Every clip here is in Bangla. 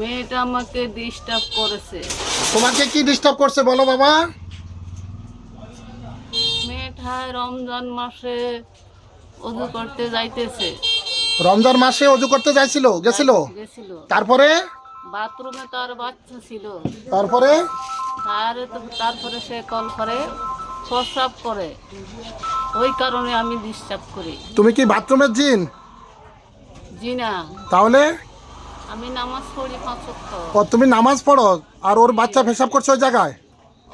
মেয়েটা আমাকে ডিস্টার্ব করেছে। তোমাকে কি ডিস্টার্ব করছে বলো বাবা? রমজান মাসে অজু করতে যাইতেছে। রমজান মাসে অজু করতে যাইছিল গেছিল? গেছিল। তারপরে? বাথরুমে তার বাচ্চা ছিল। তারপরে? তার তারপরে সে কল করে প্রস্রাব করে। ওই কারণে আমি ডিস্টার্ব করি। তুমি কি বাথরুমের জিন? জি না তাহলে? আমি নামাজ পড়ি পাঁচ ওয়াক্ত। ও তুমি নামাজ পড়ো আর ওর বাচ্চা পেশাব করছে ওই জায়গায়?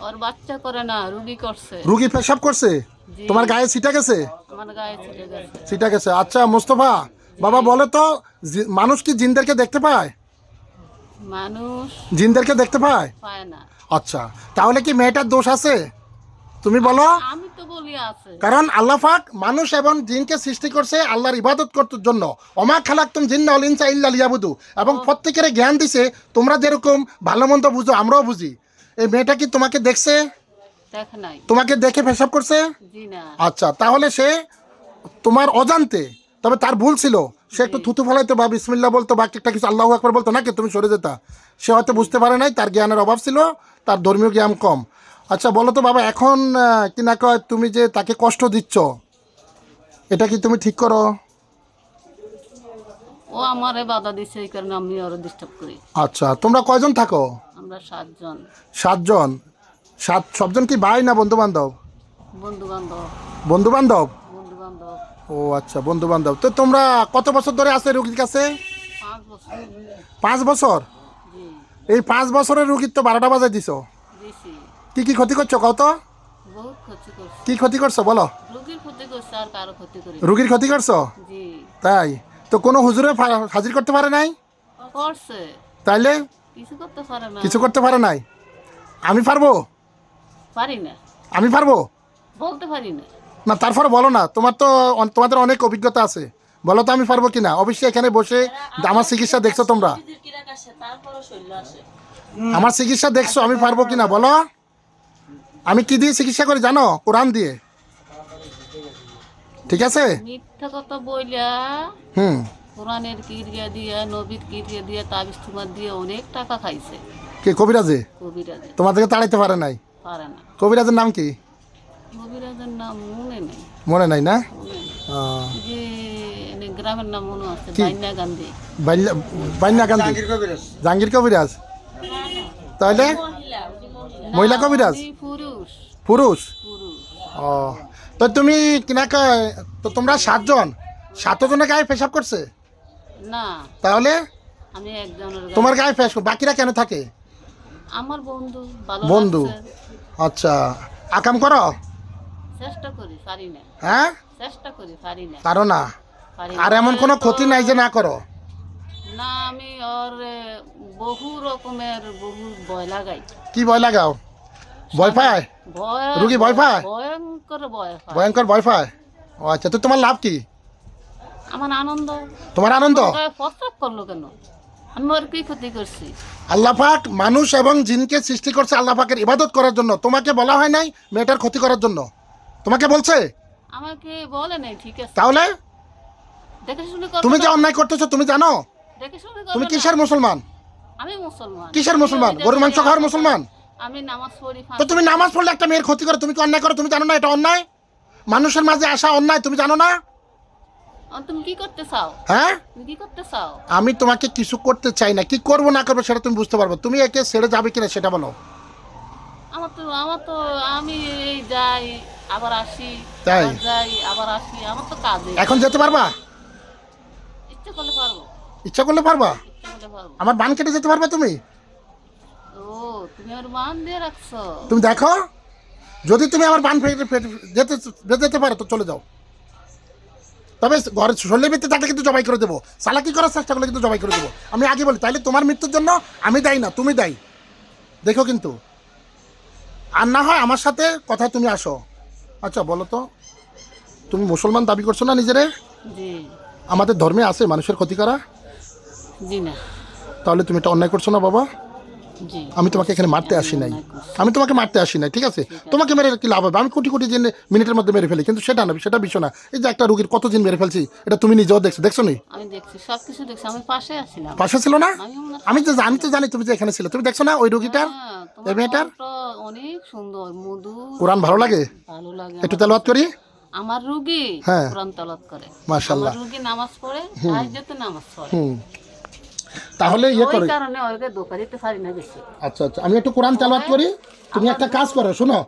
ওর বাচ্চা করে না রুগী করছে। রুগী পেশাব করছে? জি। তোমার গায়ে ছিটা গেছে? আমার গায়ে ছেড়ে গেছে। ছিটা গেছে। আচ্ছা মুস্তফা বাবা বলো তো জি- মানুষ কি জিনদেরকে দেখতে পায়? মানুষ জিনদেরকে দেখতে পায়? পায় না। আচ্ছা তাহলে কি মেয়েটার দোষ আছে? তুমি বলো? আমি তো বলি আছে। কারণ আল্লাহ পাক মানুষ এবং জিনকে সৃষ্টি করছে আল্লাহর ইবাদত করতে জন্য। অমা খালাক তুমি জিন ইনসা ইল্লা লিয়াবুদু। এবং প্রত্যেকের জ্ঞান দিছে তোমরা যেরকম ভালো মন্দ বুঝো আমরাও বুঝি। এই মেয়েটা কি তোমাকে দেখছে? তোমাকে দেখে পেশাব করছে? আচ্ছা তাহলে সে তোমার অজান্তে তবে তার ভুল ছিল। সে একটু থুতু ফলাইতো বা বিসমিল্লা বলতো বা একটা কিছু আল্লাহ একবার বলতো নাকি তুমি সরে যেতা। সে হয়তো বুঝতে পারে নাই তার জ্ঞানের অভাব ছিল তার ধর্মীয় জ্ঞান কম। আচ্ছা বলো তো বাবা এখন কি না কয় তুমি যে তাকে কষ্ট দিচ্ছ এটা কি তুমি ঠিক করো? ও আমারে বাধা দিছে এই কারণে আমি ওরা ডিস্টার্ব করি। আচ্ছা তোমরা কয়জন থাকো? আমরা সাতজন। সাতজন? সাত সবজন কি ভাই না বন্ধু বান্ধব বন্ধু বান্ধব বন্ধু বান্ধব বন্ধু বান্ধব ও আচ্ছা বন্ধু বান্ধব তো তোমরা কত বছর ধরে আছে রুগীর কাছে? পাঁচ বছর। পাঁচ বছর? এই পাঁচ বছরের রুগীর তো বারোটা বাজায় দিছি। কি কি ক্ষতি করছ? কত বহুত ক্ষতি কি ক্ষতি করছ? বলো। রোগীর ক্ষতি করছে আর কারও ক্ষতি করি রুগীর ক্ষতি করছ? তাই? তো কোনো হুজুরে হাজির করতে পারে নাই? তাইলে? কিছু করতে পারে না। কিছু করতে পারে নাই? আমি পারব? পারি না। আমি পারব? বলতে পারি না। না তারপরে বলো না। তোমার তো তোমাদের অনেক অভিজ্ঞতা আছে। বলো তো আমি পারব কিনা? অবশ্যই এখানে বসে আমার চিকিৎসা দেখছ তোমরা। আমার চিকিৎসা দেখছ আমি পারব কিনা? বলো। আমি কি দিয়ে চিকিৎসা করি জানো? কোরআন দিয়ে। ঠিক আছে? মিথ্যা কথা বইলা হুম। কোরআনের কিরিয়া দিয়ে নবীর কিরিয়া দিয়ে তাবিজ তোমার দিয়ে অনেক টাকা খাইছে। কে কবিরাজে? কবিরাজে। তোমাদেরকে তাড়াইতে পারে নাই? পারে না। কবিরাজের নাম কি? কবিরাজের নাম মনে নেই। মনে নাই না? যে গ্রামের নাম মনে আছে কি? গান্ধী। বাইন্যা গান্ধী। জাহাঙ্গীর কবিরাজ। তাহলে মহিলা কবিরাজ? পুরুষ? ও তো তুমি কিনা কয় তো তোমরা সাতজন সাতজনের গায়ে পেশাব করছে? না। তাহলে? আমি একজনের তোমার গায়ে পেশ বাকিরা কেন থাকে? আমার বন্ধু ভালো বন্ধু। আচ্ছা। আকাম করো। চেষ্টা করি পারি না। হ্যাঁ? চেষ্টা করি পারি না। পারো না। আর এমন কোনো ক্ষতি নাই যে না করো? না আমি ওর বহু রকমের বহু ভয় লাগাই। কি ভয় লাগাও? ভয় পায় রুগী ভয় পায়? ভয়ঙ্কর ভয় ভয়ঙ্কর ভয় পায়? ও আচ্ছা তো তোমার লাভ কি? আমার আনন্দ। তোমার আনন্দ? গায়ে প্রস্রাব করল কেন? আমি ওর কি ক্ষতি করছি? আল্লাহ পাক মানুষ এবং জিনকে সৃষ্টি করছে আল্লাহ পাকের ইবাদত করার জন্য। তোমাকে বলা হয় নাই মেয়েটার ক্ষতি করার জন্য? তোমাকে বলছে? আমাকে বলে নাই ঠিক আছে। তাহলে? দেখে শুনে করব তুমি যে অন্যায় করতেছো তুমি জানো? দেখে শুনে তুমি কিসের মুসলমান? আমি মুসলমান। কিসের মুসলমান? গরুর মাংস খাওয়ার মুসলমান? আমি নামাজ পড়ি তো তুমি নামাজ পড়লে একটা মেয়ের ক্ষতি করো তুমি কি অন্যায় করো? তুমি জানো না এটা অন্যায়? মানুষের মাঝে আসা অন্যায় তুমি জানো না? তুমি কি করতে চাও? হ্যাঁ? তুমি কি করতে চাও? আমি তোমাকে কিছু করতে চাই না। কি করব না করব সেটা তুমি বুঝতে পারব। তুমি একে ছেড়ে যাবে কিনা সেটা বলো। আমার তো আমার তো আমি এই যাই আবার আসি তাই? যাই আবার আসি আমার তো কাজে। এখন যেতে পারবা। ইচ্ছে করলে পারব? ইচ্ছা করলে পারবা। আমার বান কেটে যেতে পারবে তুমি? তুমি দেখো? যদি তুমি আমার বান যেতে যেতে পারো তো চলে যাও। তবে ঘরে শরীরের ভিত্তি থাকলে কিন্তু জবাই করে দেবো। চালাকি করার চেষ্টা করলে কিন্তু জবাই করে দেবো। আমি আগে বলি তাইলে তোমার মৃত্যুর জন্য আমি দায়ী না তুমি দায়ী। দেখো কিন্তু। আর না হয় আমার সাথে কথায় তুমি আসো। আচ্ছা বলো তো। তুমি মুসলমান দাবি করছ না নিজেরে? আমাদের ধর্মে আছে মানুষের ক্ষতি করা। জি না। তাহলে তুমি এটা অন্যায় করছ না বাবা? আমি তোমাকে এখানে মারতে আসি নাই। আমি তোমাকে মারতে আসি নাই ঠিক আছে? তোমাকে মেরে কি লাভ হবে? আমি কোটি কোটি দিন মিনিটের মধ্যে মেরে ফেলি কিন্তু সেটা না সেটা বিষয় না। এই যে একটা রুগীর কতদিন মেরে ফেলছি এটা তুমি নিজেও দেখছ দেখছ নি? পাশে ছিল না? আমি তো জানি তো জানি তুমি যে এখানে ছিল। তুমি দেখছ না ওই রুগীটার? এই মেয়েটার? অনেক সুন্দর মধু কোরআন ভালো লাগে? ভালো লাগে একটু তেলাওয়াত করি? আমার রুগী হ্যাঁ। কোরআন করে। রুগী নামাজ পড়ে আজ যেতে নামাজ পড়ে। হুম। তাহলে ইয়ে করে। কারণে ওকে দোকা দিতে পারি না বেশি আচ্ছা আচ্ছা। আমি একটু কোরআন তেলাওয়াত করি। তুমি একটা কাজ করো শোনো।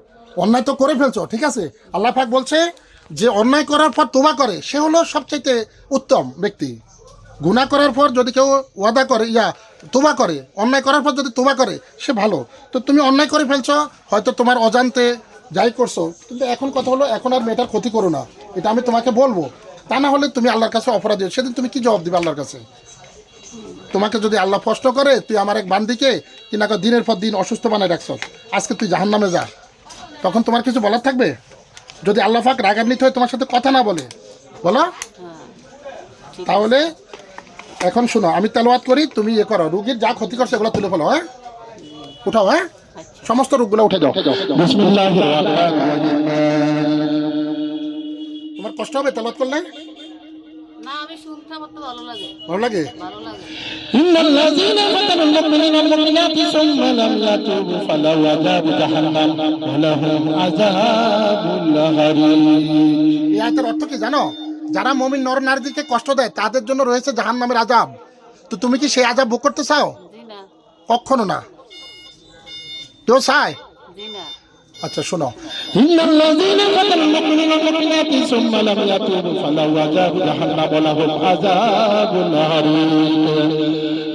অন্যায় তো করে ফেলছো ঠিক আছে? আল্লাহ পাক বলছে যে অন্যায় করার পর তোবা করে। সে হলো সবচাইতে উত্তম ব্যক্তি। গুনাহ করার পর যদি কেউ ওয়াদা করে ইয়া তোবা করে অন্যায় করার পর যদি তোবা করে সে ভালো। তো তুমি অন্যায় করে ফেলছো হয়তো তোমার অজান্তে যাই করছ। কিন্তু এখন কথা হলো এখন আর মেয়েটার ক্ষতি করো না। এটা আমি তোমাকে বলব। তা না হলে তুমি আল্লাহর কাছে অপরাধী। সেদিন তুমি কি জবাব দিবে আল্লাহর কাছে? তোমাকে যদি আল্লাহ কষ্ট করে তুই আমার এক বান্দিকে কি না দিনের পর দিন অসুস্থ বানায় রাখছ আজকে তুই জাহান নামে যা। তখন তোমার কিছু বলার থাকবে? যদি আল্লাহ পাক রাগান্বিত হয়ে তোমার সাথে কথা না বলে। বলো? হ্যাঁ তাহলে এখন শোনো আমি তেলাওয়াত করি তুমি ইয়ে করো রুগীর যা ক্ষতি করছে এগুলো তুলে ফেলো হ্যাঁ? উঠাও হ্যাঁ? সমস্ত রোগগুলো উঠে যাও। বিসমিল্লাহির তোমার কষ্ট হবে তেলাওয়াত করলে না আমি শুনতে আমার তো ভালো লাগে ভালো লাগে ভালো লাগে إن الذين فتنوا المؤمنين والمؤمنات ثم لم يتوبوا فلهم عذاب جهنم ولهم عذاب الغريب এই আয়তের অর্থ কি জানো যারা মমিন নর নারীদেরকে কষ্ট দেয় তাদের জন্য রয়েছে জাহান নামের আজাব তো তুমি কি সেই আজাব ভোগ করতে চাও জি না কখনো না কেউ চায় জি না আচ্ছা শোনো إن الذين فتنوا المؤمنين والمؤمنات ثم لم يتوبوا فلهم عذاب جهنم ولهم عذاب الغريب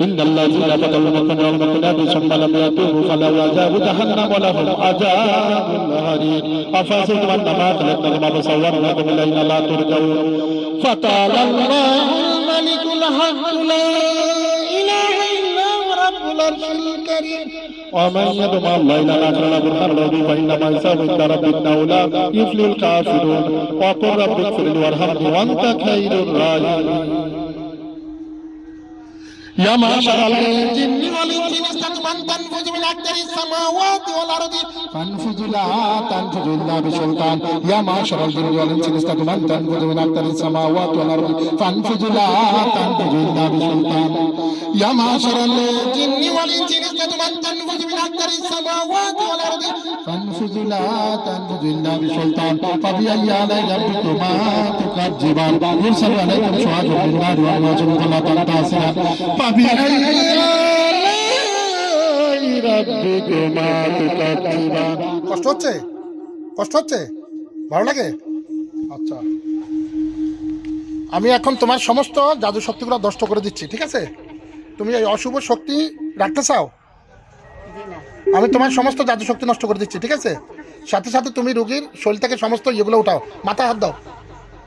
إن الذين فتنوا المؤمنين والمؤمنات ثم لم يتوبوا فلهم عذاب جهنم ولهم عذاب الغريب أفحسبتم أنما خلقناكم عبثا وأنكم إلينا لا ترجعون فتعالى الله الملك الحق لا إله إلا هو رب العرش الكريم ومن يدعو مع الله إلى الآخر لا برهان له به فإنما حسابه عند ربه إنه لا يفلح الكافرون وقل رب اغفر لي وارحمني وأنت خير الراحمين يا معشر الجن والإنس استكبروا أن تنفذوا من أقدار السماوات والأرض فانفذوا لا تنفذوا إلا بسلطان يا معشر الجن والإنس استكبروا أن تنفذوا من أقدار السماوات والأرض فانفذوا لا تنفذوا إلا بسلطان يا معشر الجن والإنس استكبروا أن تنفذوا من أقدار السماوات والأرض فانفذوا لا تنفذوا إلا بسلطان فبأي آلاء ربكما تكذبان يرسل عليكم شواظ من نار وأمواج فلا تنتصران কষ্ট হচ্ছে? কষ্ট হচ্ছে? ভালো লাগে? আচ্ছা। আমি এখন তোমার সমস্ত জাদু শক্তিগুলো নষ্ট করে দিচ্ছি, ঠিক আছে? তুমি এই অশুভ শক্তি রাখতে চাও? আমি তোমার সমস্ত জাদু শক্তি নষ্ট করে দিচ্ছি, ঠিক আছে? সাথে সাথে তুমি রুগীর শরীর থেকে সমস্ত ইয়েগুলো উঠাও। মাথা হাত দাও।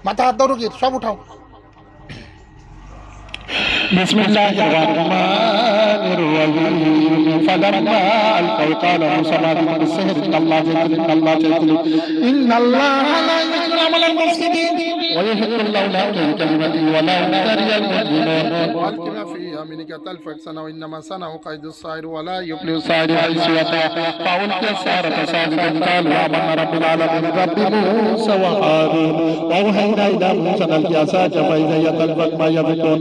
মাথা হাত দাও রুগীর, সব উঠাও। بسم الله الرحمن الرحيم. فلما ألقوا قال موسى ما بكم السحر إن الله جل إن الله جل إن الله لا يغفر عمل المفسدين. ويحق الله لا كلمته ولا كره المجرمون. وألقنا في يمينك تلفك سنة وإنما سنة قيد الصائر ولا يفلح الصائر. حيث وقع فألقي السحرة ساجدا قالوا آمنا رب العالمين رب موسى وهارون. وأوحينا إلى موسى أن ألقي عصاك فإذا هي تلفك ما يفكون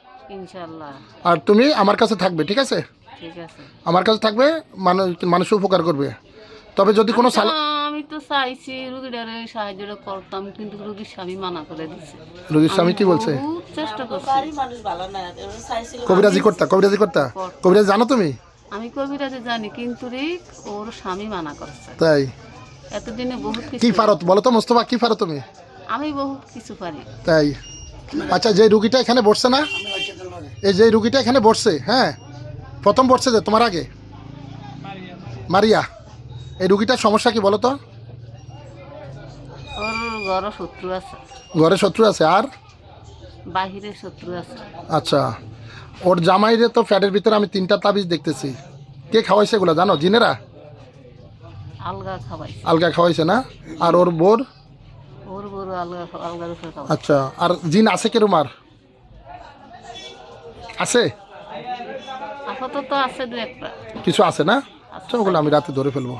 ইনশাল্লাহ আর তুমি আমার কাছে থাকবে ঠিক আছে? ঠিক আছে। আমার কাছে থাকবে মানুষ মানুষের উপকার করবে। তবে যদি কোনো সালা আমি তো চাইছি রুগীটারে সাহায্যটা করতাম কিন্তু রুগীর স্বামী মানা করে দিছে। রুগীর স্বামী কি বলছে? বহুত চেষ্টা করছি। কবিরাজি করতা কবিরাজি করতা? কবিরাজি জানো তুমি? আমি কবিরাজে জানি কিন্তু রে ওর স্বামী মানা করছে। তাই? এতদিনে বহুত কি কিছু পারো বলো তো মোস্তফা কি পারো তুমি? আমি বহুত কিছু পারি। তাই? আচ্ছা যে রুগীটা এখানে বসছে না এই যে রুগীটা এখানে বসছে হ্যাঁ? প্রথম বসছে যে তোমার আগে? মারিয়া। এই রুগীটার সমস্যা কি বলো তো? ওর শত্রু আছে। ঘরে শত্রু আছে আর? বাহিরে শত্রু আছে। আচ্ছা। ওর জামাইরে তো ফ্যাটের ভিতরে আমি তিনটা তাবিজ দেখতেছি। কে খাওয়াইছে এগুলো জানো? জিনেরা? আলগা খাওয়াই আলগা খাওয়াইছে না? আর ওর বোর? ওর বড় আলগা আলগা আচ্ছা। আর জিন আছে কে রুমার? আছে? আপাতত আছে দু একটা। কিছু আছে না? আচ্ছা ওগুলো আমি রাতে ধরে ফেলব।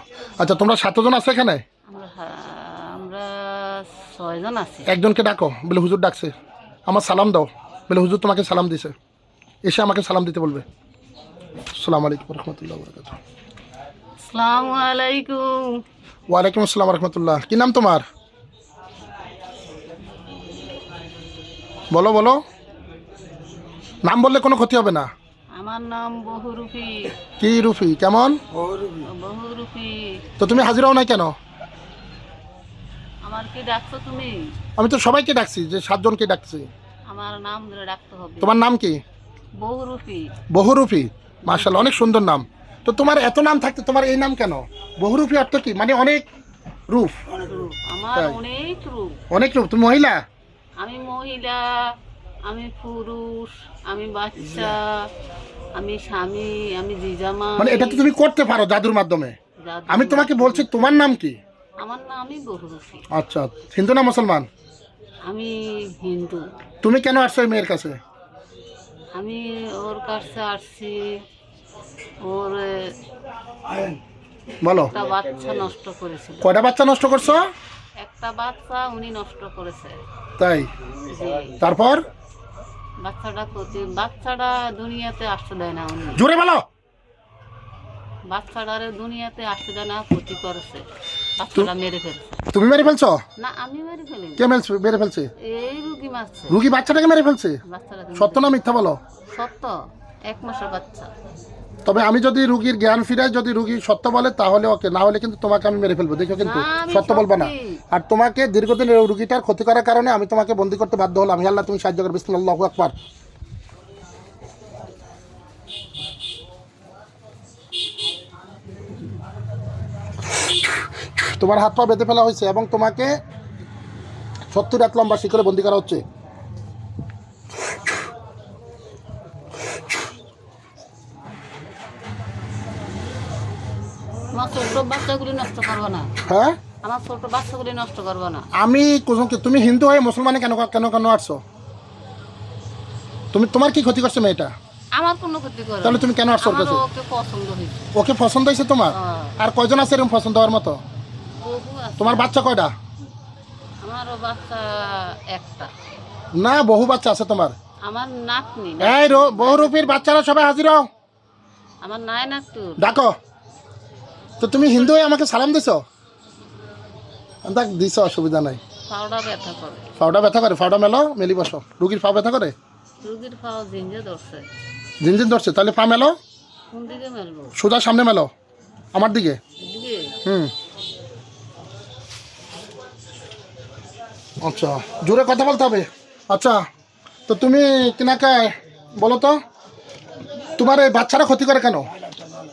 আচ্ছা তোমরা সাতজন আছে এখানে? আমরা ছয়জন আছি। একজনকে ডাকো বলে হুজুর ডাকছে। আমার সালাম দাও বলে হুজুর তোমাকে সালাম দিছে। এসে আমাকে সালাম দিতে বলবে। আসসালামু আলাইকুম রহমতুল্লাহ বরকাত আসসালামু আলাইকুম। ওয়ালাইকুম আসসালাম রহমতুল্লাহ। কি নাম তোমার? বলো বলো। নাম বললে কোনো ক্ষতি হবে না? আমার নাম বহুরূপী কি রুফি কেমন? বহুরূপী তো তুমি হাজির হও নাই কেন? আমার কি ডাকছো তুমি? আমি তো সবাইকে ডাকছি যে সাতজনকে ডাকছি। আমার নাম ধরে ডাকতে হবে। তোমার নাম কি? বহুরূপী বহুরূপী মার্শাল অনেক সুন্দর নাম। তো তোমার এত নাম থাকতে তোমার এই নাম কেন? বহুরূপী অর্থ কি? মানে অনেক রূপ। রূপ। আমার অনেক রূপ। অনেক রূপ। তুমি মহিলা? আমি মহিলা। আমি পুরুষ আমি বাচ্চা আমি স্বামী আমি জিজামা। মানে এটা তো তুমি করতে পারো জাদুর মাধ্যমে। আমি তোমাকে বলছি তোমার নাম কি? আমার নামই বহুরূপী। আচ্ছা হিন্দু না মুসলমান? আমি হিন্দু। তুমি কেন আসছো এই মেয়ের কাছে? আমি ওর কাছে আসছি ওর বলো। একটা বাচ্চা নষ্ট করেছিল। কয়টা বাচ্চা নষ্ট করছ? একটা বাচ্চা উনি নষ্ট করেছে। তাই? তারপর? বাচ্চাটা ক্ষতি বাচ্চাটা দুনিয়াতে আসতে দেয় না উনি জোরে বলো। বাচ্চাটারে দুনিয়াতে আসতে দেয় না ক্ষতি করেছে। বাচ্চাটা মেরে ফেলছে। তুমি মেরে ফেলছো? না আমি মেরে ফেলিনি। কে মেরে মেরে ফেলছে? এই রুগী মারছে। রুগী বাচ্চাটাকে মেরে ফেলছে? বাচ্চাটা সত্য না মিথ্যা বলো? সত্য। এক মাসের বাচ্চা। তবে আমি যদি রুগীর জ্ঞান ফিরাই যদি রুগী সত্য বলে তাহলে ওকে না হলে কিন্তু তোমাকে আমি মেরে ফেলব। দেখো কিন্তু সত্য বলব না। আর তোমাকে দীর্ঘদিন রুগীটার ক্ষতি করার কারণে আমি তোমাকে বন্দি করতে বাধ্য হলাম। আল্লাহ তুমি সাহায্য করবে বিসমিল্লাহ আকবার। তোমার হাত পা বেঁধে ফেলা হয়েছে এবং তোমাকে সত্তর এক লম্বা শিখরে বন্দি করা হচ্ছে। আমার ছোট বাচ্চাগুলি নষ্ট করব না। হ্যাঁ? আমার ছোট বাচ্চাগুলি নষ্ট করব না। আমি কুসুমকে তুমি হিন্দু হয়ে মুসলমানে কেন কেন কেন আসছো? তুমি তোমার কি ক্ষতি করছে মেয়েটা? আমার কোনো ক্ষতি করে তাহলে তুমি কেন আসছো ওর কাছে? ওকে পছন্দ হয়েছে। ওকে পছন্দ হয়েছে তোমার? হ্যাঁ। আর কয়জন আছে এরকম পছন্দ হওয়ার মতো? তোমার বাচ্চা কয়টা? আমারও বাচ্চা একটা। না বহু বাচ্চা আছে তোমার। আমার নাতনি। এই রো বহুরূপীর বাচ্চারা সবাই হাজির হও। আমার নাই নাতু ডাকো। তো তুমি হিন্দু হয়ে আমাকে সালাম দিছো? দেখ দিছো অসুবিধা নাই। পাউডা ব্যথা করে। ফাওটা ব্যথা করে ফাওটা মেলো মেলি বসো। রুগীর পা ব্যথা করে? রুগীর ঝিঞ্জে ধরছে। তাহলে পা মেলো? কোন দিকে মেলবো? সোজা সামনে মেলো আমার দিকে? এদিকে? হুম। আচ্ছা জোরে কথা বলতে হবে। আচ্ছা তো তুমি কিনাকে বলো তো তোমার এই বাচ্চারা ক্ষতি করে কেন?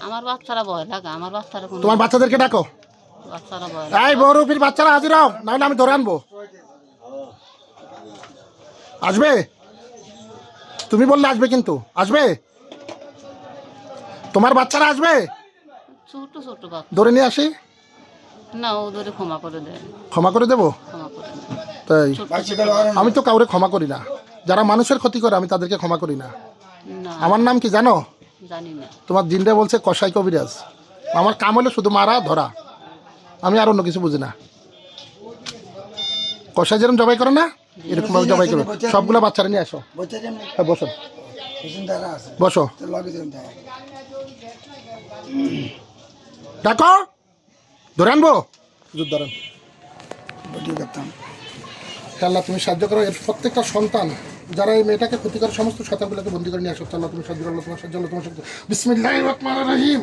আমার বাচ্চারা ভয় লাগে আমার বাচ্চারা কোনো তোমার বাচ্চাদেরকে ডাকো। বাচ্চারা ভয় এই বড়রূপীর বাচ্চারা হাজির হও নাহলে আমি ধরে আনব। আসবে? তুমি বললে আসবে কিন্তু। আসবে? তোমার বাচ্চারা আসবে? ছোট ছোট বাচ্চা। ধরে নিয়ে আসি? না ও ধরে ক্ষমা করে দেয়। ক্ষমা করে দেবো? ক্ষমা করে দেয়। তাই। আমি তো কাউরে ক্ষমা করি না। যারা মানুষের ক্ষতি করে আমি তাদেরকে ক্ষমা করি না। আমার নাম কি জানো? তোমার জিনটা বলছে, কসাই কবিরাজ। আমার কাম হলো শুধু মারা, ধরা। আমি আর অন্য কিছু বুঝি না। কষাই যেরকম জবাই করে না, এরকম ভাবে জবাই করো সবগুলো বাচ্চারা নিয়ে আসো। হ্যাঁ বসো। বসো। ডাকো। ধরে আনব। ধরেন। আল্লাহ, তুমি সাহায্য করো। এর প্রত্যেকটা সন্তান যারা এই মেয়েটাকে ক্ষতি করে সমস্ত শতাগুলোকে বন্দি করে নিয়ে আসো। আল্লাহ তুমি সাহায্য করো তোমার আল্লাহ তোমার সাহায্য বিসমিল্লাহির রহমানির রহিম।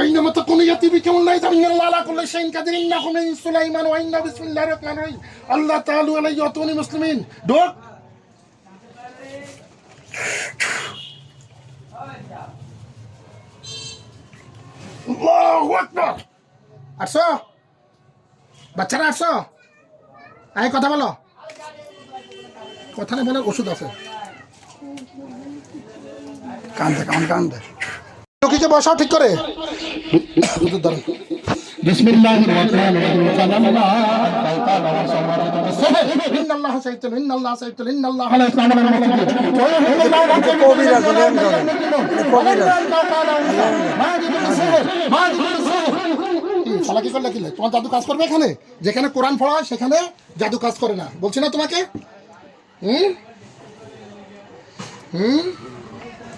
আইনামা তাকুনু ইয়াতি বিকামুল লাইল আল্লাহ আলা কুল্লি শাইইন কাদির, ইন্নাহু মিন সুলাইমান ওয়া ইন্না রহিম। আল্লাহ তাআলা আলাইহি ওয়া তুনি মুসলিমিন। ডোক আল্লাহু আল্লাহু আকবার। আসো। বাচ্চারা আসো। এই কথা বলো। কথা না বলার ওষুধ আছে। কান্দে কান কান্দে চকিতে বসা ঠিক করে। জাদু কাজ করবে এখানে? যেখানে কোরআন পড়া সেখানে জাদু কাজ করে না। বলছি না তোমাকে? হুম? হুম?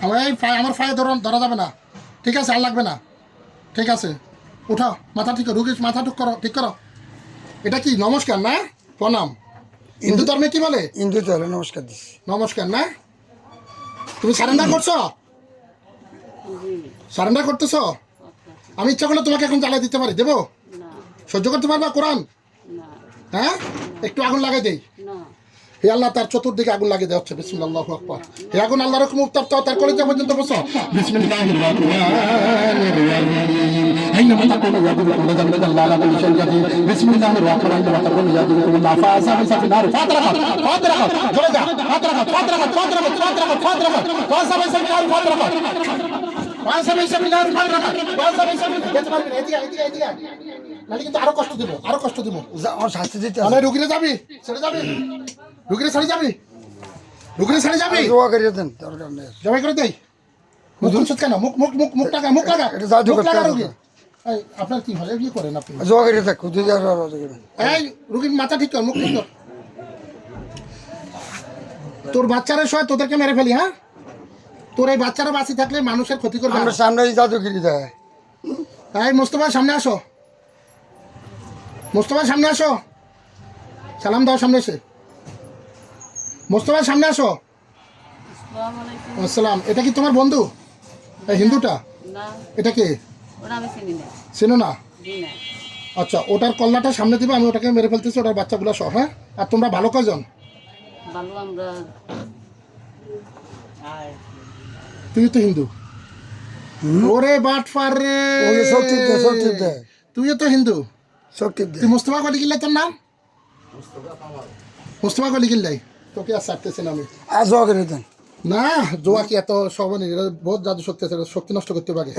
আমার এই ফায় আমার ফায়ে ধরা ধরা যাবে না। ঠিক আছে আর লাগবে না। ঠিক আছে। উঠাও মাথা ঠিক করো রুগীর মাথা ঠিক করো ঠিক করো। এটা কি নমস্কার না? প্রণাম। হিন্দু ধর্মে কি বলে? হিন্দু হলো নমস্কার দিচ্ছি। নমস্কার না? তুমি সারেন্ডার করছ? সারেন্ডার করতেছো? আমি ইচ্ছা করলে তোমাকে এখন জ্বালাই দিতে পারি। দেবো? সহ্য করতে পারবা? কোরআন? না। হ্যাঁ? একটু আগুন লাগাই দেই। না হে আল্লাহ তার চতুর্দিকে আগুন লাগিয়ে দেওয়া হচ্ছে। বিসমুল্লাহ আকবার। হে আগুন আল্লাহ রকম উত্তপ্ত তার কলেজা পর্যন্ত বসো। নাহলে কিন্তু আরও কষ্ট দিব আরও কষ্ট দিব। শাস্তি দিতে রুগীরা যাবি সেটা যাবি। রুগীরে ছেড়ে যাবি? রুগীরে ছেড়ে যাবি? দোয়া করিয়ে দেন দরকার নেই। জবাই করে দেই। মুখ কেন? মুখ মুখ মুখ মুখ লাগা মুখ লাগা এটা জাদু করতে হবে। আপনার কি হয় কি করেন আপনি? করিয়ে থাক দুই হাজার করেন এই রুগীর মাথা ঠিক কর মুখ ঠিক কর। তোর বাচ্চারা সয় তোদেরকে মেরে ফেলি হ্যাঁ? তোর এই বাচ্চারা বাঁচি থাকলে মানুষের ক্ষতি করবে। আমরা সামনে জাদুগিরি দেয়। এই মোস্তফা সামনে আসো। মোস্তফা সামনে আসো। সালাম দাও সামনে এসে। মোস্তফা সামনে আসো। আসসালামু। এটা কি তোমার বন্ধু? এই হিন্দুটা? এটা কে? চেনো না। আচ্ছা ওটার কল্লাটা সামনে দিবে আমি ওটাকে মেরে ফেলতেছি ওটার বাচ্চাগুলো সহ হ্যাঁ? আর তোমরা ভালো কজন ভালো তুই তো হিন্দু। ওরে রে। দেয় শক্তি দেয় তুইও তো হিন্দু। শক্তি তুই মুস্তফা কলি কিল্লাই তোর নাম? মুস্তফা কলি কিল্লাই তোকে আর আমি। না। জোয়া কি এত জাদু শক্তি আছে শক্তি নষ্ট করতে পারে।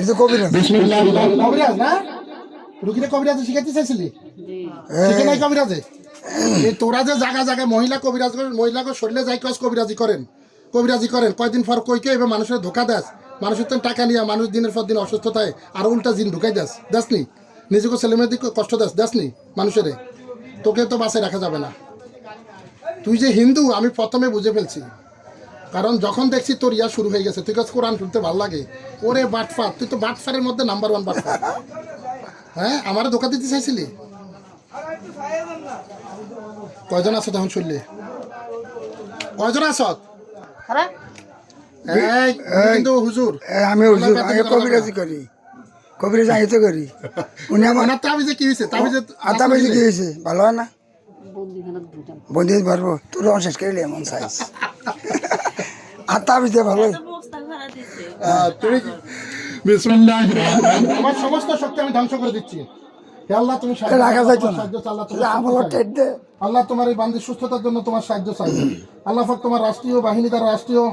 কবিরাজ। শিখাইতে চাইছিলি? নাই কবিরাজে? তোরা যে জায়গা জায়গায় মহিলা কবিরাজ শরীরে যাই কাজ কবিরাজি করেন কবিরাজি করেন কয়দিন পর কইকে এবার মানুষের ধোকা দেয় মানুষের তো টাকা নিয়ে মানুষ দিনের পর দিন অসুস্থতায় আর উল্টা জিন ঢুকাই দাস। দাস নি নিজেকে ছেলেমেয়েদের কষ্ট দেশ দাস নি মানুষের? তোকে তো বাসায় রাখা যাবে না। তুই যে হিন্দু আমি প্রথমে বুঝে ফেলছি। কারণ যখন দেখছি তোর ইয়া শুরু হয়ে গেছে তুই কাছে কোরআন শুনতে ভালো লাগে। ওরে বাটফার তুই তো বাটফারের মধ্যে নাম্বার ওয়ান বাটফার। হ্যাঁ আমারও ধোকা দিতে চাইছিলি? কয়জন আছো তখন শুনলে? কয়জন আছো? কিন্তু হুজুর এ, আমি হুজুর আমি কবিরাজি করি। কবিরাজ আমি তো করি। উনি আমার ওনার তাবিজে কি হয়েছে তাবিজে কি হয়েছে ভালো হয় না? বন্দি পারব তোর শেষ করে এমন সাইজ আর তা বুঝতে ভালো হ্যাঁ, তুমি আমার সমস্ত শক্তি আমি ধ্বংস করে দিচ্ছি। আল্লাহ তুমি রাখা যাইতো না। আল্লাহ তোমার এই বান্দির সুস্থতার জন্য তোমার সাহায্য চাই। আল্লাহ তোমার রাষ্ট্রীয় বাহিনী তার রাষ্ট্রীয়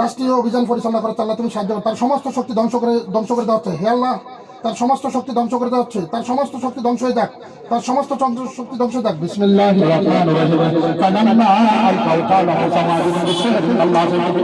রাষ্ট্রীয় অভিযান পরিচালনা করে আল্লাহ তুমি সাহায্য তার সমস্ত শক্তি ধ্বংস করে ধ্বংস করে দেওয়া হচ্ছে। হে আল্লাহ তার সমস্ত শক্তি ধ্বংস করে দেওয়া হচ্ছে তার সমস্ত শক্তি ধ্বংস হয়ে যাক তার সমস্ত চন্দ্র- শক্তি ধ্বংস হয়ে যাক بسم الله الرحمن الرحيم فلما ألقوا قال سمعت بالسحر إن الله سيحب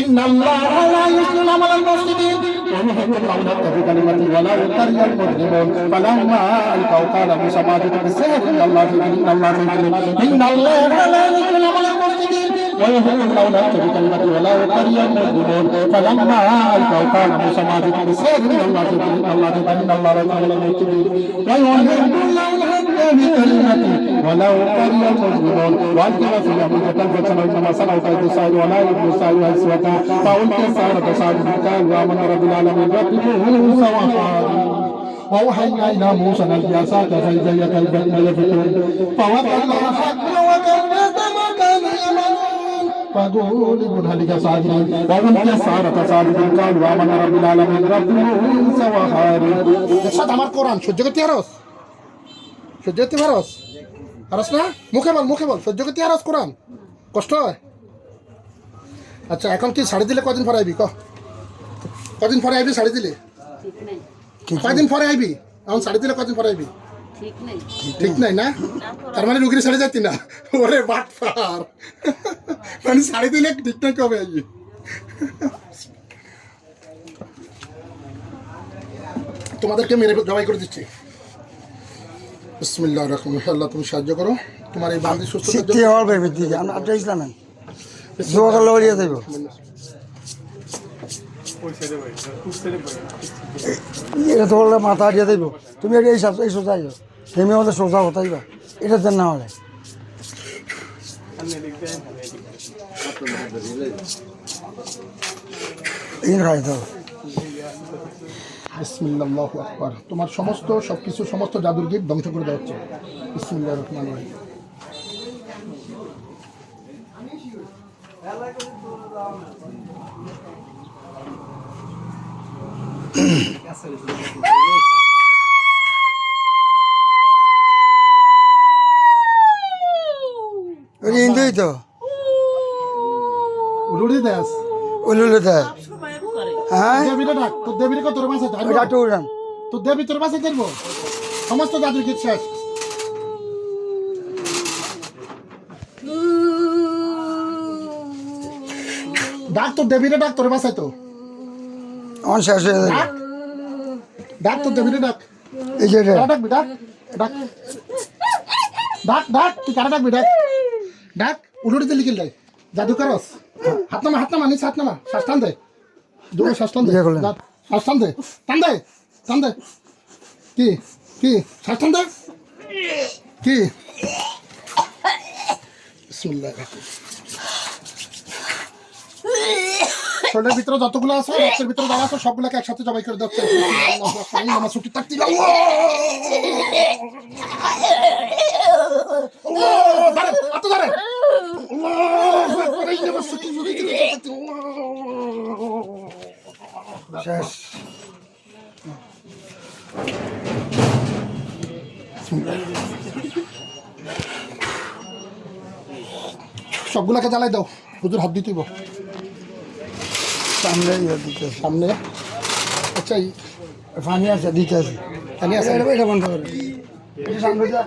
إن الله لا يسلم عمل المفسدين ويحب الله نفسه بكلمته ولا يكره المجرمون فلما ألقوا قال موسى ما جئت بالسحر إن الله سيحب إن الله سيحب إن الله لا يسلم عمل المفسدين ويحب الله نفسه بكلمته ولا يكره المجرمون فلما ألقوا قال موسى ما جئت بالسحر إن الله سيحب إن الله سيحب إن الله لا يسلم عمل المفسدين ويحب الله نفسه بكلمته ولو كره المجرمون وألقوا في أمريكا تلفزيون إنما صنعوا كيد السائل ولا يبدو السائل أسوة فألقي السائل سائل قال وآمن رب العالمين ربه سواء وأوحينا إلى موسى أن ألقي عصاك فإذا هي كالبين يفكون فوقع الحق وكذب ما كانوا يعملون فقولوا هنالك ساجدين ومن كسارة ساجدين قالوا آمنا رب العالمين رب موسى وهارون দেখছত আমার কোরআন সহ্য করতে পারস সহ্য করতে পারস পারস না মুখে বল মুখে বল সহ্য করতে পারস কোরআন কষ্ট হয় আচ্ছা এখন কি শাড়ি দিলে কদিন পরে আইবি ক কদিন পরে আইবি শাড়ি দিলে ঠিক নেই কদিন পরে আইবি এখন শাড়ি দিলে কদিন পরে আইবি ঠিক নাই। না? তার মানে রুগীর শাড়ি যাচ্ছি না? ওরে বাট পার মানে শাড়ি দিলে ঠিক নাই কবে আইবি তোমাদেরকে মেরে জবাই করে দিচ্ছি। বিসমিল্লাহ রহমান আল্লাহ তুমি সাহায্য করো। তোমার এই বান্দি হওয়ার ভেবে দিকে আমরা আটটা ইসলামেন জোয়া করলে ওরিয়ে দেব এটা তো হলে মাথা হারিয়ে দেব তুমি এটা এই সাজ এই সোজা আইও হেমে হলে সোজা হতাইবা এটা দেন না হলে এই খাই দাও। বিসমিল্লাহ আকবার। তোমার সমস্ত সব কিছু সমস্ত জাদুর গীত ধ্বংস করে দেওয়া হচ্ছে। বিসমিল্লাহ রহমান ইন্দুই তো। উলুড়ি দেয় হ্যাঁ? দেবীরে ডাক। তোর দেবীরে কত তোর মাসে উড়ান। তোর দেবী তোর মাসে সমস্ত জাদুর গীত শেষ। ডাক তোর দেবীরে ডাক তোর বাসায় তো। আমার শেষ হয়ে যাবে। ডাক। ডাক তোর দেবীরে ডাক। এই যে ডাকবি? ডাক। ডাক। ডাক ডাক। তুই কারা ডাকবি? ডাক। ডাক। উলুড়ি দিলি কিল জাদু করস হাত নামা হাত নামা নিচ হাত নামা। শ্বাস টান দে। দুটো শ্বাস টান দে। ইয়ে শ্বাস টান দে। টান দে। টান দে। কি? কি? শ্বাস টান দে। কি? বিসমিল্লাহ শরীরের ভিতরে যতগুলো আছে রক্তের ভিতরে যারা আছে সবগুলোকে একসাথে জবাই করে দিচ্ছে আমার ছুটি থাকতে শেষ। সবগুলাকে জ্বালাই দাও। হুজুর হাত দিতেইব সামনে ইয়ে সামনে। আচ্ছা পানি আছে দিতে আছে। পানি আছে? এটা বন্ধ করে। সামনে যা।